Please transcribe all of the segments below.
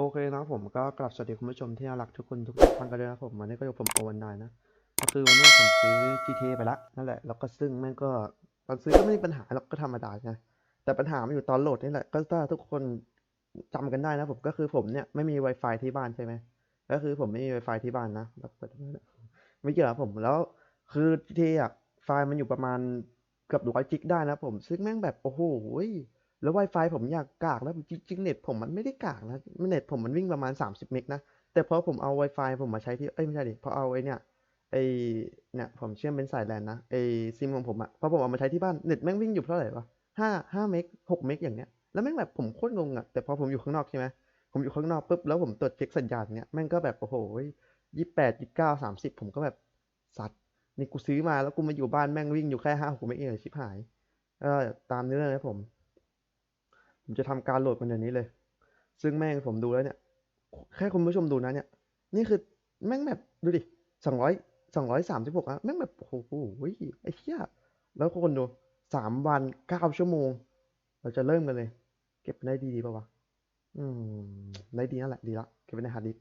โอเคนะผมก็กลับสวัสดีคุณผู้ชมที่น่ารักทุกคนทุกท่านกันด้วยนะผมวันนี้ก็อยู่ผมโอวันนายนะก็คือวันนี้ผมซื้อ GTA ไปละนั่นแหละแล้วก็ซึ่งแม่งก็ตอนซื้อก็ไม่มีปัญหาหรอกก็ธรรมดาไงแต่ปัญหามันอยู่ตอนโหลดนี่แหละก็ถ้าทุกคนจำกันได้นะผมก็คือผมเนี่ยไม่มี Wi-Fi ที่บ้านใช่ไหมก็คือผมไม่มี Wi-Fi ที่บ้านนะแบบเปิดไม่เกี่ยวผมแล้วคือ GTA อะไฟล์มันอยู่ประมาณเกือบร้อยจิกได้นะผมซึ่งแม่งแบบโอ้โห แล้ว Wi-Fi ผมอยากกากแล้วจริงๆเน็ตผมมันไม่ได้กากนะเน็ตผมมันวิ่งประมาณ 30 เมกนะ แต่พอผมเอา Wi-Fi ผมมาใช้ที่ เอ้ยไม่ใช่ดิพอเอาไอ้เนี่ยไอ้เนี่ยผมเชื่อมเป็นสายแลนนะไอ้ซิมของผมอะพอผมเอามาใช้ที่บ้านเน็ตแม่งวิ่งอยู่เท่าไหร่วะห้าห้าเมกหกเมกอย่างเงี้ยแล้วแม่งแบบผมโคตรงงอะแต่พอผมอยู่ข้างนอกใช่ไหมผมอยู่ข้างนอกปุ๊บแล้วผมตรวจเช็คสัญญาณเงี้ยแม่งก็แบบโอ้โหยี่แปดยี่เก้าสามสิบผมก็แบบสัตว์นี่กูซื้อมาแล้วกูมาอยู่บ้านแม่งวิ่งอยู่แค่ห้าหกเมกเองเหรอชิบหายเออตามนี้เลยผม ผมจะทำการโหลดมันเดี๋ยวนี้เลย ซึ่งแม่งผมดูแล้วเนี่ย แค่คุณผู้ชมดูนะเนี่ย นี่คือแม่งแบบดูดิสองร้อยสองร้อยสามสิบหกอะแม่งแบบโอ้โหไอ้เหี้ยแล้วคนดูสามวันเก้าชั่วโมง เราจะเริ่มกันเลย เก็บได้ดีดีป่าวะอืมได้ดีนั่นแหละดีละเก็บไว้ในฮาร์ดดิส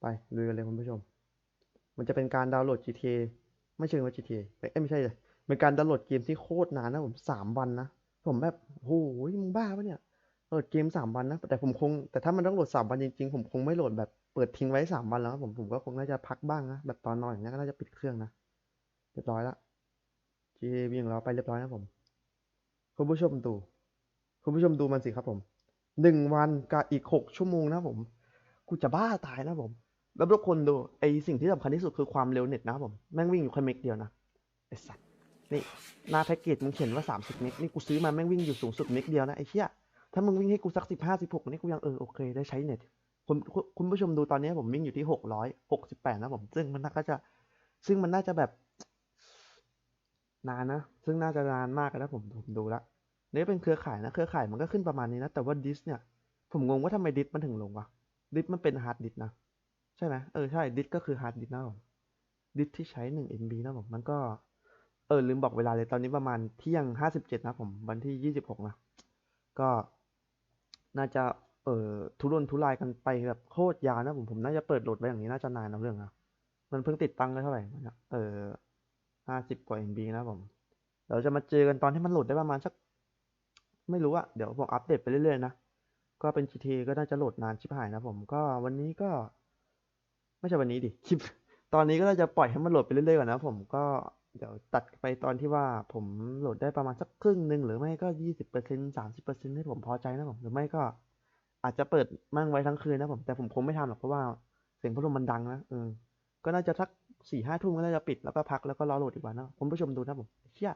ไปลุยกันเลยคุณผู้ชม มันจะเป็นการดาวน์โหลด GTA ไม่เชิงว่า GTA เอ้ยไม่ใช่เลยเป็นการดาวน์โหลดเกมที่โคตรนานนะผมสามวันนะ ผมแบบโอ้โหมึงบ้าปะเนี่ยโหลดเกมสามวันนะ แต่ผมคง แต่ถ้ามันต้องโหลดสามวันจริงๆ ผมคงไม่โหลดแบบเปิดทิ้งไว้สามวันแล้วผมผมก็คงน่าจะพักบ้างนะ แบบตอนนอนอย่างเงี้ก็น่าจะปิดเครื่องนะ เรียบร้อยละ GTA วิ่งเราไปเรียบร้อยนะผม คุณผู้ชมดู คุณผู้ชมดูมันสิครับผม หนึ่งวันกับอีกหกชั่วโมงนะผม กูจะบ้าตายนะผม แล้วทุกคนดู ไอสิ่งที่สำคัญที่สุดคือความเร็วเน็ตนะผม แม่งวิ่งอยู่แค่เมกเดียวนะ ไอสัตว์ นี่หน้าแพ็กเกจมึงเขียนว่า 30 เมกนี่กูซื้อมาแม่งวิ่งอยู่สูงสุดเมกเดียวนะไอ้เหี้ยถ้ามึงวิ่งให้กูสัก 15 16 นี่กูยังเออโอเคได้ใช้เน็ตคุณคุณผู้ชมดูตอนนี้ผมวิ่งอยู่ที่ 668 นะผมซึ่งมันน่าจะซึ่งมันน่าจะแบบ นานนะ ซึ่งน่าจะนานมากนะผมผมดูละนี่เป็นเครือข่ายนะ เครือข่ายมันก็ขึ้นประมาณนี้นะ แต่ว่าดิสเนี่ย ผมงงว่าทำไมดิสมันถึงลงวะดิสมันเป็นฮาร์ดดิสนะ ใช่ไหมเออใช่ดิสก็คือฮาร์ดดิสนะผมดิสที่ใช้ 1 MB นะผมมันก็ ออลืมบอกเวลาเลยตอนนี้ประมาณเที่ยงห้าสิบเจ็ดนะผมวันที่ยี่สิบหกนะก็น่าจะเอ่อทุรนทุรายกันไปแบบโคตรยาวนะผมผมน่าจะเปิดโหลดไว้อย่างนี้น่าจะนานนะเรื่องนะมันเพิ่งติดตั้งได้เท่าไหร่นะเออห้าสิบกว่า MB นะผมเราจะมาเจอกันตอนที่มันโหลดได้ประมาณสัก ไม่รู้อะเดี๋ยวผมอัปเดตไปเรื่อยๆนะก็เป็น GTA ก็น่าจะโหลดนานชิบหายนะผมก็วันนี้ก็ ไม่ใช่วันนี้ดิคลิปตอนนี้ก็น่าจะปล่อยให้มันโหลดไปเรื่อยๆก่อนนะผมก็ เดี๋ยวตัดไปตอนที่ว่าผมโหลดได้ประมาณสักครึ่งหนึ่งหรือไม่ก็ยี่สิบเปอร์เซ็นสามสิบเปอร์เซ็นที่ผมพอใจนะผมหรือไม่ก็อาจจะเปิดมั่งไว้ทั้งคืนนะผม แต่ผมคงไม่ทำหรอกเพราะว่าเสียงพัดลมมันดังนะเออก็น่าจะสักสี่ห้าทุ่มก็น่าจะปิดแล้วก็พักแล้วก็รอโหลดอีกวันนะคุณผู้ชมดูนะผมเชี่ย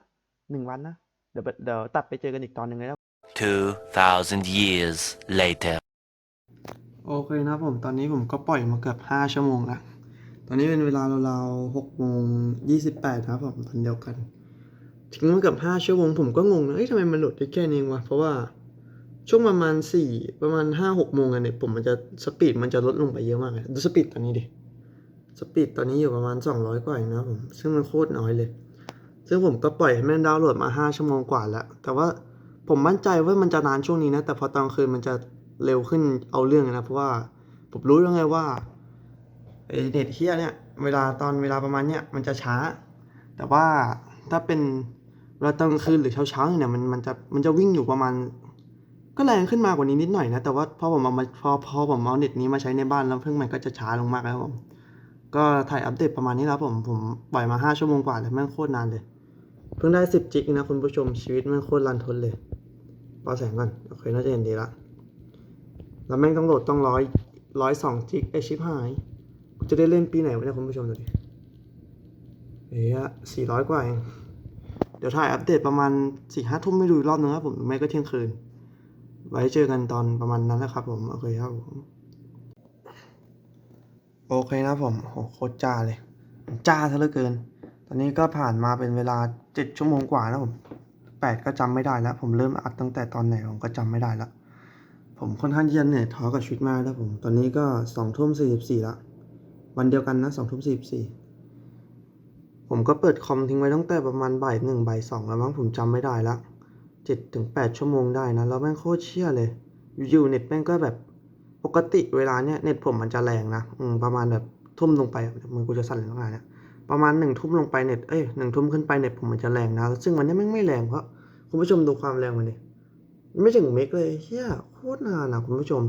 หนึ่งวันนะเดี๋ยวเดี๋ยวตัดไปเจอกันอีกตอนหนึ่งเลยนะ2,000 years later. โอเคนะผมตอนนี้ผมก็ปล่อยมาเกือบห้าชั่วโมงละ ตอนนี้เป็นเวลาราวๆหกโมงยี่สิบแปดครับผมตอนเดียวกันทิ้งมาเกือบห้าชั่วโมงผมก็งงนะเอ้ยทำไมมันโหลดได้แค่นี้วะ เพราะว่าช่วงประมาณสี่ประมาณห้าหกโมงอะเนี่ยผมมันจะสปีดมันจะลดลงไปเยอะมากเลยดูสปีดตอนนี้ดิ สปีดตอนนี้อยู่ประมาณสองร้อยกว่าเองนะผม ซึ่งมันโคตรน้อยเลย ซึ่งผมก็ปล่อยให้แม่งดาวน์โหลดมาห้าชั่วโมงกว่าแล้ว แต่ว่าผมมั่นใจว่ามันจะนานช่วงนี้นะ แต่พอตอนคืนมันจะเร็วขึ้นเอาเรื่องนะ เพราะว่าผมรู้แล้วไงว่า ไอเน็ตเฮียเนี่ยเวลาตอนเวลาประมาณเนี้ยมันจะช้า แต่ว่าถ้าเป็นเวลาตอนกลางคืนหรือเช้าเช้าๆเนี่ยมันมันจะมันจะวิ่งอยู่ประมาณ ก็แรงขึ้นมากกว่านี้นิดหน่อยนะ แต่ว่าพอผมเอามาพอพอผมเอาเน็ตนี้มาใช้ในบ้านแล้วเพิ่งมันก็จะช้าลงมากแล้วผมก็ถ่ายอัปเดตประมาณนี้แล้วผมผมปล่อยมาห้าชั่วโมงกว่าเลยแม่งโคตรนานเลย เพิ่งได้สิบจิกนะคุณผู้ชมชีวิตแม่งโคตรรันทนเลยปอแสงก่อนโอเคน่าจะเห็นดีละแล้วแม่งต้องโหลดต้องร้อยร้อยสองจิกไอชิปหาย จะได้เล่นปีไหนวะเนี่ยคุณผู้ชมดูดิเฮ้ยสี่ร้อยกว่าเอง เดี๋ยวถ่ายอัปเดตประมาณสี่ห้าทุ่มไม่ดูรอบนึงครับผมไม่ก็เที่ยงคืน ไว้เจอกันตอนประมาณนั้นแหละครับ ผม โอเคครับผม โอเคนะผมโหโคตรจ้าเลย จ้าซะเหลือเกิน ตอนนี้ก็ผ่านมาเป็นเวลาเจ็ดชั่วโมงกว่าแล้วผมแปดก็จำไม่ได้แล้ว ผมเริ่มอัดตั้งแต่ตอนไหนผมก็จำไม่ได้แล้วผมค่อนข้างที่จะเหนื่อยท้อกับชีวิตมากแล้วผม ตอนนี้ก็สองทุ่มสี่สิบสี่ละ วันเดียวกันนะสองทุ่มสี่สิบสี่ผมก็เปิดคอมทิ้งไว้ตั้งแต่ประมาณบ่ายหนึ่งบ่ายสองแล้วมั้งผมจำไม่ได้ละเจ็ดถึงแปดชั่วโมงได้นะ แล้วแม่งโคตรเชี่ยเลย อยู่เน็ตแม่งก็แบบปกติเวลาเนี้ยเน็ตผมมันจะแรงนะอืมประมาณแบบทุ่มลงไปมือกูจะสั่นเลยตั้งนานเนี่ยประมาณหนึ่งทุ่มลงไปเน็ตเอ้ยหนึ่งทุ่มขึ้นไปเน็ตผมมันจะแรงนะ ซึ่งวันนี้แม่งไม่แรงเพราะคุณผู้ชมดูความแรงมันดิไม่ถึงเมกเลยเฮียโคตรนานนะคุณผู้ชม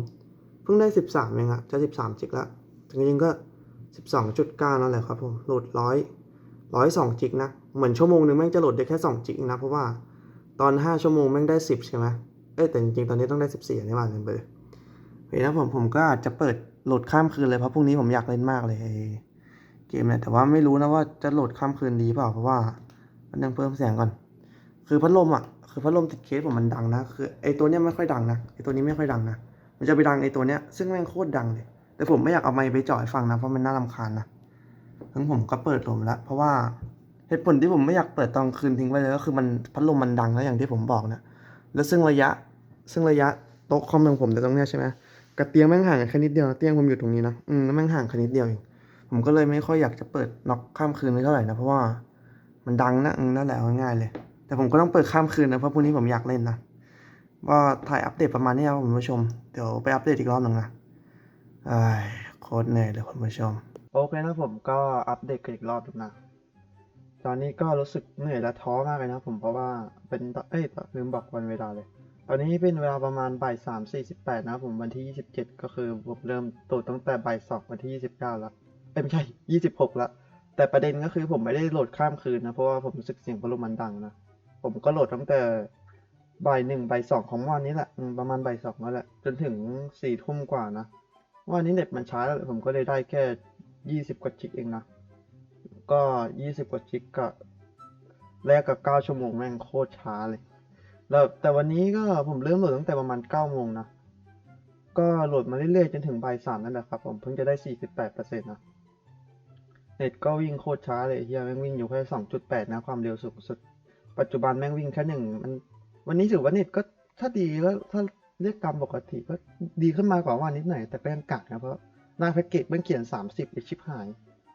เพิ่งได้สิบสามเองอะจะสิบสามจิกละจริงๆก็ สิบสองจุดเก้านั่นแหละครับผมโหลดร้อยร้อยสองจิกนะ เหมือนชั่วโมงหนึ่งแม่งจะโหลดได้แค่สองจิกนะ เพราะว่าตอนห้าชั่วโมงแม่งได้สิบใช่ไหมเอ้แต่จริงๆ ตอนนี้ต้องได้สิบสี่นี่หว่าลืมไปเลยเฮ้ยนะผมผมก็อาจจะเปิดโหลดข้ามคืนเลยเพราะพรุ่งนี้ผมอยากเล่นมากเลยเกมเนี่ยแต่ว่าไม่รู้นะว่าจะโหลดข้ามคืนดีเปล่าเพราะว่ามันยังเพิ่มเสียงก่อน คือพัดลมอะคือพัดลมติดเคสผมมันดังนะคือไอ้ตัวเนี้ยไม่ค่อยดังนะไอ้ตัวนี้ไม่ค่อยดังนะมันจะไปดังไอ้ตัวเนี้ยซึ่งแม่งโคตรดังเลย แต่ผมไม่อยากเอาไมค์ไปจ่อให้ฟังนะเพราะมันน่ารำคาญนะทั้งผมก็เปิดลมแล้ว เพราะว่าเหตุผลที่ผมไม่อยากเปิดตอนคืนทิ้งไว้เลยก็คือมันพัดลมมันดังแล้วอย่างที่ผมบอกนะแล้วซึ่งระยะซึ่งระยะโต๊ะคอมของผมแต่ตรงเนี้ยใช่ไหมกับเตียงแม่งห่างกันแค่นิดเดียวนะเตียงผมอยู่ตรงนี้นะอืมแล้วแม่งห่างแค่นิดเดียวเองผมก็เลยไม่ค่อยอยากจะเปิดน็อกข้ามคืนไว้เท่าไหร่นะเพราะว่ามันดังนะนั่นแหละง่ายๆเลย แต่ผมก็ต้องเปิดข้ามคืนนะเพราะพรุ่งนี้ผมอยากเล่นนะว่าถ่ายอัปเดตประมาณนี้ครับคุณผู้ชม เดี๋ยวไปอัปเดตอีกรอบหนึ่งนะ อ้ายโคตรเหนื่อยเลยคุณผู้ชม โอเคนะผมก็อัปเดตกันอีกรอบหนึงนะ ตอนนี้ก็รู้สึกเหนื่อยและท้อมากเลยนะผมเพราะว่าเป็นเอ้ยลืมบอกวันเวลาเลย ตอนนี้เป็นเวลาประมาณบ่ายสามสี่สิบแปดนะผมวันที่ยี่สิบเจ็ดก็คือผมเริ่มตรวจตั้งแต่บ่ายสองวันที่ยี่สิบเก้าล้วเอ้ยไม่ใช่ยี่สิบหกละแต่ประเด็นก็คือผมไม่ได้โหลดข้ามคืนนะเพราะว่าผมรู้สึกเสียงพัดลมมันดังนะผมก็โหลดตั้งแต่บ่ายหนึ่งบ่ายสองของวันนี้แหละอืมประมาณบ่ายสองนั่นแหละจนถึงสี่ทุ่มกว่านะ วันนี้เน็ตมันช้าแล้วผมก็เลยได้แค่ยี่สิบกว่าจิกเองนะ ก็ยี่สิบกว่าจิกกับแลกกับเก้าชั่วโมงแม่งโคตรช้าเลยแล้วแต่วันนี้ก็ผมเริ่มโหลดตั้งแต่ประมาณเก้าโมงนะ ก็โหลดมาเรื่อยๆ จนถึงบ่ายสามนั่นแหละครับ ผมเพิ่งจะได้สี่สิบแปดเปอร์เซ็นต์นะ เน็ตก็วิ่งโคตรช้าเลยเฮียแม่งวิ่งอยู่แค่สองจุดแปดนะ ความเร็วสูงสุด ปัจจุบันแม่งวิ่งแค่หนึ่งมันวันนี้ถือว่าเน็ตก็ถ้าดีแล้วถ้า เรียกตามปกติก็ดีขึ้นมากว่าวันนิดหน่อยแต่ก็ยังกักนะเพราะหน้าแพ็กเกจม่งเขียนสามสิบไอชิปหาย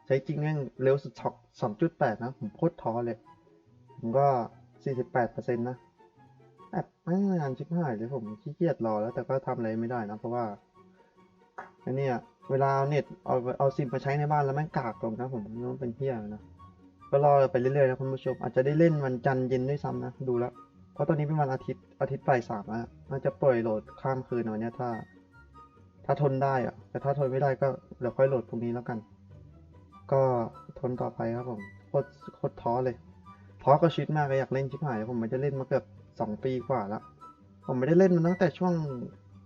ใช้จริงแม่งเร็วสุดสองจุดแปดนะ ผมโคตรท้อเลย ผมก็สี่สิบแปดเปอร์เซ็นต์นะแอบไม่งานชิปหายเลยผมขี้เกียจรอแล้วแต่ก็ทำอะไรไม่ได้นะ เพราะว่าอ้เนี่ยเวลาเอาเน็ตเอาเอาซิมมาใช้ในบ้านแล้วแม่งกากลงนะผมไม่รู้ว่าเป็นเที่ยนะก็รอไปเรื่อยๆนะคุณผู้ชมอาจจะได้เล่นวันจันทร์เย็นด้วยซ้ำนะ ดูแล้ว เพราะตอนนี้เป็นวันอาทิตย์อาทิตย์บ่ายสามแล้วน่าจะปล่อยโหลดข้ามคืนวันนี้ถ้า ถ้าทนได้อะแต่ถ้าทนไม่ได้ก็เดี๋ยวค่อยโหลดพรุ่งนี้แล้วกัน ก็ทนต่อไปครับผมโคตรโคตรท้อเลยท้อกับชีวิตมากเลยอยากเล่นชิบหายผมไม่ได้เล่นมาเกือบสองปีกว่าแล้วผมไม่ได้เล่นมันตั้งแต่ช่วง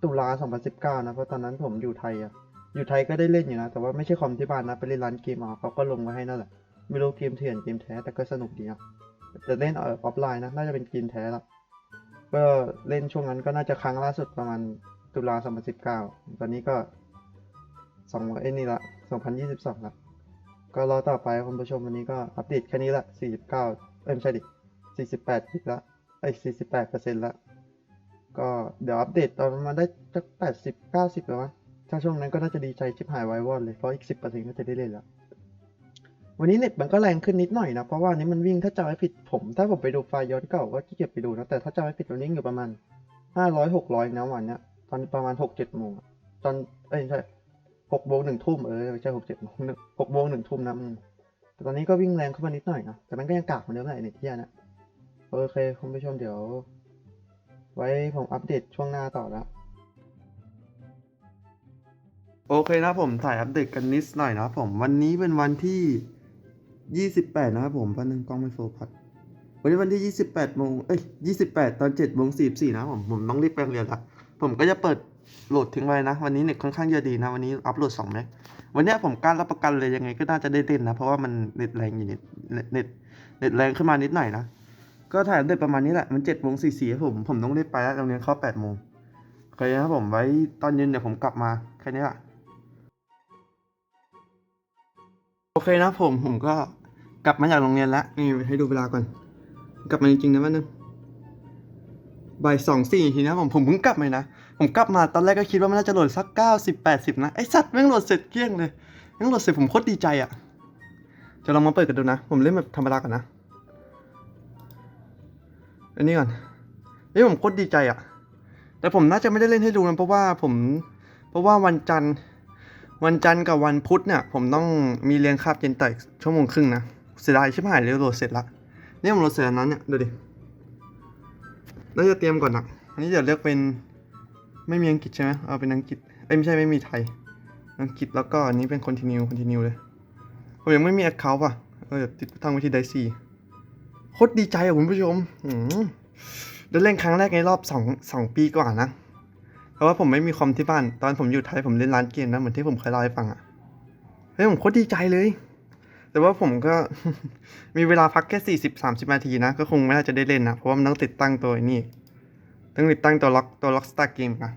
ตุลาสองพันสิบเก้านะเพราะตอนนั้นผมอยู่ไทยอะอยู่ไทยก็ได้เล่นอยู่นะ แต่ว่าไม่ใช่คอมที่บ้านนะ ไปเล่นร้านเกมเอาเขาก็ลงไว้ให้นั่นแหละ ไม่รู้เกมเถื่อนเกมแท้แต่ก็สนุกดีอะ แต่เล่นออฟไลน์นะ น่าจะเป็นเกมแท้ละก็เล่นช่วงนั้นก็น่าจะครั้งล่าสุดประมาณตุลาสองพันสิบเก้าตอนนี้ก็สองเอ้ยนี่ละสองพันยี่สิบสองละก็รอต่อไปคุณผู้ชมวันนี้ก็อัปเดตแค่นี้ละสี่สิบเก้าเอ้ยไม่ใช่ดิสี่สิบแปดกิกละไอ้สี่สิบแปดเปอร์เซ็นต์ละก็เดี๋ยวอัปเดตตอนมาได้สักแปดสิบเก้าสิบแล้วมั้งถ้าช่วงนั้นก็น่าจะดีใจชิบหายไวายวอดเลย เพราะอีกสิบเปอร์เซ็นต์ก็จะได้เล่นแล้ว วันนี้เน็ตมันก็แรงขึ้นนิดหน่อยนะ เพราะว่านี้มันวิ่งถ้าจำไม่ผิดผม ถ้าผมไปดูไฟล์ย้อนเก่าก็ขี้เกียจไปดูนะ แต่ถ้าจำไม่ผิดมันวิ่งอยู่ประมาณห้าร้อยหกร้อยนะวันเนี้ยตอนประมาณหกเจ็ดโมงตอนเอ้ยใช่หกโมงหนึ่งทุ่มเออไม่ใช่หกเจ็ดโมงหกโมงหนึ่งทุ่มนะแต่ตอนนี้ก็วิ่งแรงขึ้นมานิดหน่อยนะแต่มันก็ยังกากเหมือนเดิมแหละเน็ตที่นะโอเคคุณผู้ชมเดี๋ยว ไว้ผมอัปเดตช่วงหน้าต่อแล้วโอเคนะผมถ่ายอัปเดตกันนิดหน่อยนะผมวันนี้เป็นวันที่ 28นะครับผมแป๊บนึงกล้องไม่โฟกัสวันนี้วันที่28โมงเอ้ย28ตอน7โมง44นะครับผมผมต้องรีบไปโรงเรียนละผมก็จะเปิดโหลดทิ้งไว้นะ วันนี้เน็ตค่อนข้างจะดีนะ วันนี้อัพโหลด2เมกวันนี้ผมกล้ารรับประกันเลยยังไงก็น่าจะได้เล่นนะ เพราะว่ามันเน็ตแรงอยู่นิดเน็ตเน็ตเน็ตแรงขึ้นมานิดหน่อยนะ ก็ถ่ายอัปเดตประมาณนี้แหละ มัน7โมง44ผมผมต้องรีบไปแล้วโรงเรียนเข้า8โมงโอเคนะครับผมไว้ตอนเย็นเดี๋ยวผมกลับมาแค่นี้แหละโอเคนะผมผมก็ กลับมาจากโรงเรียนแล้วนี่ให้ดูเวลาก่อน กลับมาจริงๆนะว่านึงบ่ายสองสี่ทีนะผมผมเพิ่งกลับมานะ ผมกลับมาตอนแรกก็คิดว่ามันน่าจะโหลดสักเก้าสิบแปดสิบนะ ไอสัตว์แม่งโหลดเสร็จเกลี้ยงเลยแม่งโหลดเสร็จผมโคตรดีใจอะ่ะจะลองมาเปิดกันดูนะ ผมเล่นแบบธรรมดาก่อนนะ อันนี้ก่อนเฮ้ยผมโคตรดีใจอะ่ะ แต่ผมน่าจะไม่ได้เล่นให้ดูนะเพราะว่าผม เพราะว่าวันจันทร์ วันจันทร์กับวันพุธเนี่ย ผมต้องมีเรียนคาบเย็นต่ชั่วโมงครึ่งนะ เสียดายชิบหายเลยโหลดเสร็จละเนี่ยผมโหลดเสร็จนั้นเนี่ยดูดิน่าจะเตรียมก่อนนะอันนี้เดี๋ยวเลือกเป็นไม่มีอังกฤษใช่ไหมเอาเป็นอังกฤษเอ้ยไม่ใช่ไม่มีไทย อังกฤษแล้วก็อันนี้เป็น continue continue เลยผมยังไม่มี account อะเออเดี๋ยวติดตั้งว้ที่ไดซี่โคตรดีใจอะคุณผู้ชมอืมได้เล่นครั้งแรกในรอบสองสองปีกว่านะเพราะว่าผมไม่มีคอมที่บ้าน ตอนผมอยู่ไทยผมเล่นร้านเกมนะเหมือนที่ผมเคยเล่าให้ฟังอะเฮ้ยผมโคตรดีใจเลย แต่ว่าผมก็มีเวลาพักแค่สี่สิบสามสิบนาทีนะ ก็คงไม่น่าจะได้เล่นนะ เพราะว่ามันต้องติดตั้งตัวนี่ต้องติดตั้งตัวล็อกตัวล็อกสตาร์เกมนะ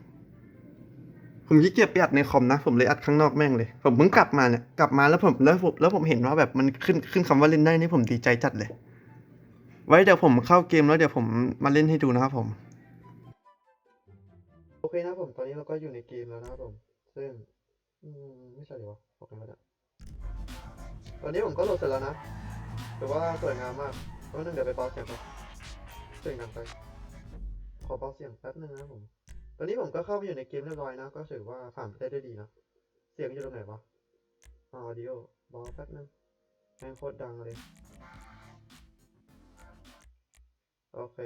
ผมขี้เกียจไปอัดในคอมนะ ผมเลยอัดข้างนอกแม่งเลย ผมเพิ่งกลับมาเนี่ยกลับมาแล้วผมแล้วผมแล้วผมเห็นว่าแบบมันขึ้นขึ้นคำว่าเล่นได้นี่ผมดีใจจัดเลย ไว้เดี๋ยวผมเข้าเกมแล้วเดี๋ยวผมมาเล่นให้ดูนะครับผม โอเคนะผมตอนนี้เราก็อยู่ในเกมแล้วนะครับผม ซึ่ง อืมไม่ใช่หรอโอเคแล้วเนี่ย ตอนนี้ผมก็โหลดเสร็จแล้วนะถือว่าสวยงามมากแป๊บนึงเดี๋ยวไปเบาเสียงก่อนเสียงดังไป ขอเบาเสียงแป๊บนึงนะผม ตอนนี้ผมก็เข้าไปอยู่ในเกมเรียบร้อยนะ ก็ถือว่าผ่านไปได้ด้วยดีนะ เสียงอยู่ตรงไหนวะออดิโอเบาแป๊บนึงแม่งโคตรดังเลย โอเค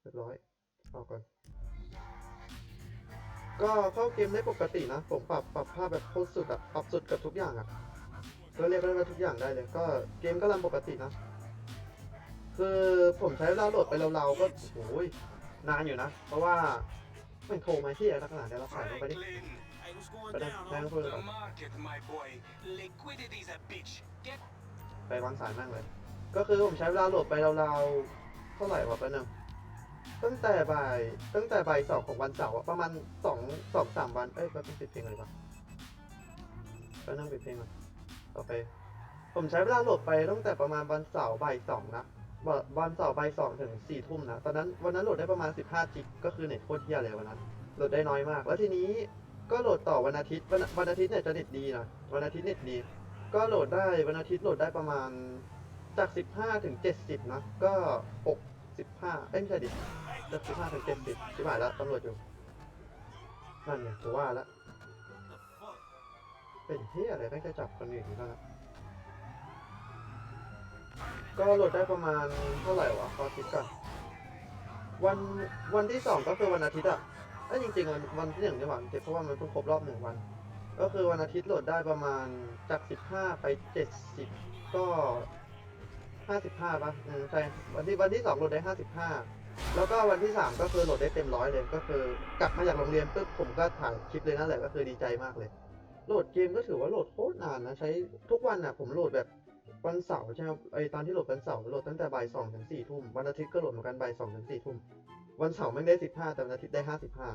เรียบร้อยออกก่อน ก็เข้าเกมได้ปกตินะ ผมปรับปรับภาพแบบโคตรสุดอะปรับสุดกับทุกอย่างอะก็เรียกได้ว่าทุกอย่างได้เลย ก็เกมก็รันปกตินะ คือผมใช้เวลาโหลดไปเราๆก็โอ้ยนานอยู่นะ เพราะว่ามันโทรมาที่อะไรขนาดนี้เราใส่ลงไปดิ Franklin, I was going But down I'm- I'm off going the market, my boy. Liquidity's a bitch. Get ไปวางสายแม่งเลย ก็คือผมใช้เวลาโหลดไปราวๆเท่าไหร่วะแป๊บนึง ตั้งแต่บ่าย ตั้งแต่บ่ายสองของวันเสาร์อะประมาณสองสองสามวัน เอ้ยแป๊บนึงปิดเพลงเลยปะแป๊บนึงปิดเพลงก่อนโอเค ผมใช้เวลาโหลดไปตั้งแต่ประมาณวันเสาร์บ่ายสองนะวันวันเสาร์บ่ายสองถึงสี่ทุ่มนะ ตอนนั้นวันนั้นโหลดได้ประมาณสิบห้าจิกก็คือเน็ตโคตรเที่ยเลยวันนั้น โหลดได้น้อยมาก แล้วทีนี้ก็โหลดต่อวันอาทิตย์ วันวันอาทิตย์เนี่ยจะเน็ตดีนะวันอาทิตย์เน็ตดี ก็โหลดได้วันอาทิตย์โหลดได้ประมาณจาก15ถึง70นะ ก็หก 65เอ้ยไม่ใช่ดิจาก15ถึง70ชิบหาแล้วตำรวจอยู่นั่นไงผมว่าแล้วเป็นเฮียอะไรไม่จะจับคนอื่นอีกแล้วนะก็โหลดได้ประมาณเท่าไหร่วะขอคิดก่อนวันวันที่สองก็คือวันอาทิตย์อะเอ้ยจริงๆวันวันที่หนึ่งนี่หว่าเจ็บเพราะว่ามันเพิ่งครบรอบหนึ่งวัน ก็คือวันอาทิตย์โหลดได้ประมาณจาก15ไป70ก็ 55ป่ะอืมใช่วันที่วันที่2โหลดได้55แล้วก็วันที่3ก็คือโหลดได้เต็มร้อยเลยก็คือกลับมาจากโรงเรียนปุ๊บผมก็ถ่ายคลิปเลยนั่นแหละก็คือดีใจมากเลย โหลดเกมก็ถือว่าโหลดโคตรนานนะใช้ทุกวันอะผมโหลดแบบวันเสาร์ใช่ไหมไอตอนที่โหลดวันเสาร์โหลดตั้งแต่บ่ายสองถึงสี่ทุ่มวันอาทิตย์ก็โหลดเหมือนกันบ่ายสองถึงสี่ทุ่มวันเสาร์ไม่ได้สิบห้าแต่วันอาทิตย์ได้ห้าสิบห้า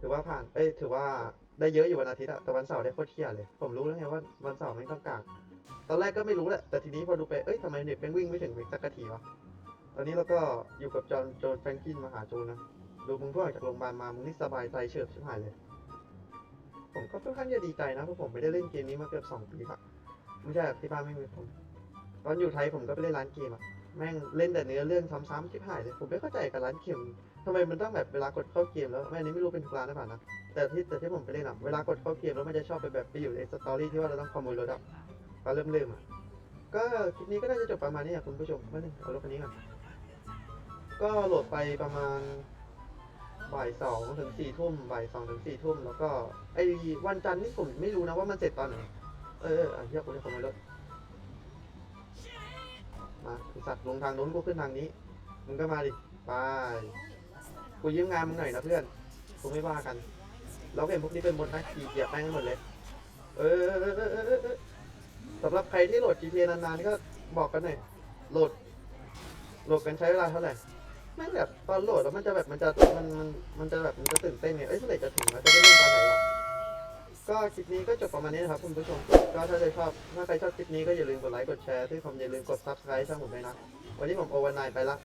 ถือว่าผ่านเอ้ยถือว่า ได้เยอะอยู่วันอาทิตย์อะแต่วันเสาร์ได้โคตรเที่ยเลย ผมรู้แล้วไงว่าวันเสาร์ไม่ต้องกากตอนแรกก็ไม่รู้แหละ แต่ทีนี้พอดูไป เอ้ยทำไมเน็ตเป็นวิ่งไม่ถึงสักทีวะ ตอนนี้เราก็อยู่กับจอห์นโจนแฟรงกินมาหาโจนนะ ดูมึงเพิ่งออกจากโรงพยาบาลมา มึงนี่สบายใจเฉิบชิบหายเลย ผมก็ค่อนข้างจะดีใจนะ เพราะผมไม่ได้เล่นเกมนี้มาเกือบสองปีละไม่ใช่ที่บ้านไม่มีผม ตอนอยู่ไทยผมก็ไปเล่นร้านเกมอะแม่งเล่นแต่เนื้อเรื่องซ้ำๆชิบหายเลย ผมไม่เข้าใจกับร้านเกม ทำไมมันต้องแบบเวลากดเข้าเกมแล้วแม่อันนี้ไม่รู้เป็นทุกร้านหรือเปล่านะแต่ที่แต่ที่ผมไปเล่นอะเวลากดเข้าเกมแล้วมันจะชอบไปแบบไปอยู่ในสตอรี่ที่ว่าเราต้องขโมยรถอะตอนเริ่มเริ่มอะก็คลิปนี้ก็น่าจะจบประมาณนี้อะคุณผู้ชมมาหนึ่งเอารถคันนี้ก่อนก็โหลดไปประมาณบ่ายสองถึงสี่ทุ่มบ่ายสองถึงสี่ทุ่มแล้วก็ไอ้วันจันทร์นี่ผมไม่รู้นะว่ามันเสร็จตอนไหนเออเอออะเฮียกูจะขโมยรถมาสัตว์ลงทางโน้นกูขึ้นทางนี้ มึงก็มาดิ ไป กูยืมงานมึงหน่อยนะเพื่อนกูไม่ว่ากันเราเห็นพวกนี้เป็นมดนะขี่เหยียบแม่งให้หมดเลย เออสำหรับใครที่โหลด GTA นานๆก็บอกกันหน่อยโหลด โหลดกันใช้เวลาเท่าไหร่แม่งแบบตอนโหลดแล้วมันจะแบบมันจะมันมันมันจะแบบมันจะตื่นเต้นไงเอ้ยเมื่อไหร่จะถึงแล้วจะได้เล่นตอนไหนวะก็คลิปนี้ก็จบประมาณนี้นะครับคุณผู้ชม ก็ถ้าใครชอบถ้าใครชอบคลิปนี้ก็อย่าลืมกดไลค์กดแชร์ที่ผมอย่าลืมกด subscribe ช่องผมด้วยนะ วันนี้ผมโอวันไนไปละ